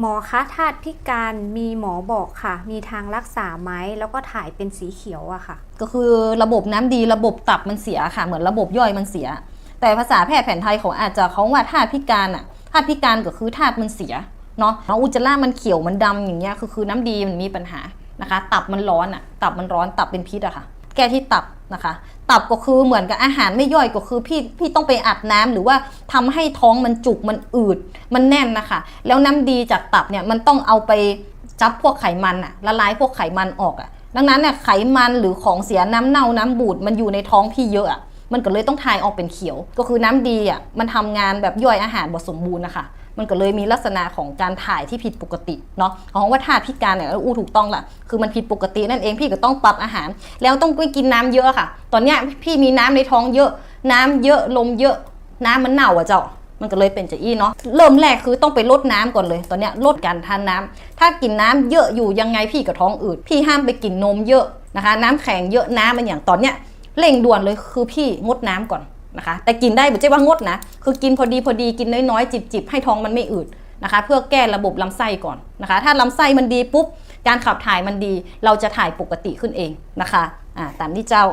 หมอคะธาตุพิการมีหมอบอกค่ะ มีทางรักษาไหมแล้วก็ถ่ายเป็นสีเขียวอะค่ะ ก็คือระบบน้ำดีระบบตับมันเสียค่ะ เหมือนระบบย่อยมันเสีย แต่ภาษาแพทย์แผนไทยเขาอาจจะเขาว่าธาตุพิการอะธาตุพิการก็คือธาตุมันเสียเนาะอุจจาระมันเขียวมันดำอย่างเงี้ยคือคือน้ำดีมันมีปัญหานะคะ ตับมันร้อนอะตับมันร้อนตับเป็นพิษอะค่ะ แก้ที่ตับนะคะ ตับก็คือเหมือนกับอาหารไม่ย่อยก็คือพี่พี่ต้องไปอัดน้ำหรือว่าทำให้ท้องมันจุกมันอืดมันแน่นนะคะ แล้วน้ำดีจากตับเนี่ยมันต้องเอาไปจับพวกไขมันอะละลายพวกไขมันออกอะดังนั้นเนี่ยไขมันหรือของเสียน้ำเน่าน้ำบูดมันอยู่ในท้องพี่เยอะอะมันก็เลยต้องทายออกเป็นเขียว ก็คือน้ำดีอะมันทำงานแบบย่อยอาหารบดสมบูรณ์นะคะ มันก็เลยมีลักษณะของการถ่ายที่ผิดปกติเนาะของว่าธาตุพิการเนี่ยอู้ถูกต้องละคือมันผิดปกตินั่นเองพี่ก็ต้องปรับอาหาร แล้วต้องไปกินน้ำเยอะค่ะ ตอนเนี้ยพี่มีน้ำในท้องเยอะ น้ำเยอะลมเยอะน้ำมันเน่าอะเจ้ามันก็เลยเป็นจะอี้เนาะเริ่มแรกคือต้องไปลดน้ำก่อนเลย ตอนเนี้ยลดการทานน้ำถ้ากินน้ำเยอะอยู่ยังไงพี่กับท้องอืดพี่ห้ามไปกินนมเยอะนะคะ น้ำแข็งเยอะน้ำมันอย่างตอนเนี้ยเร่งด่วนเลยคือพี่งดน้ำก่อน นะคะ แต่กินได้ไม่ใช่ว่างดนะ คือกินพอดีพอดีกินน้อยๆ จิบๆ ให้ท้องมันไม่อืดนะคะ เพื่อแก้ระบบลำไส้ก่อนนะคะ ถ้าลำไส้มันดีปุ๊บ การขับถ่ายมันดี เราจะถ่ายปกติขึ้นเองนะคะ อ่าตามที่เจ้า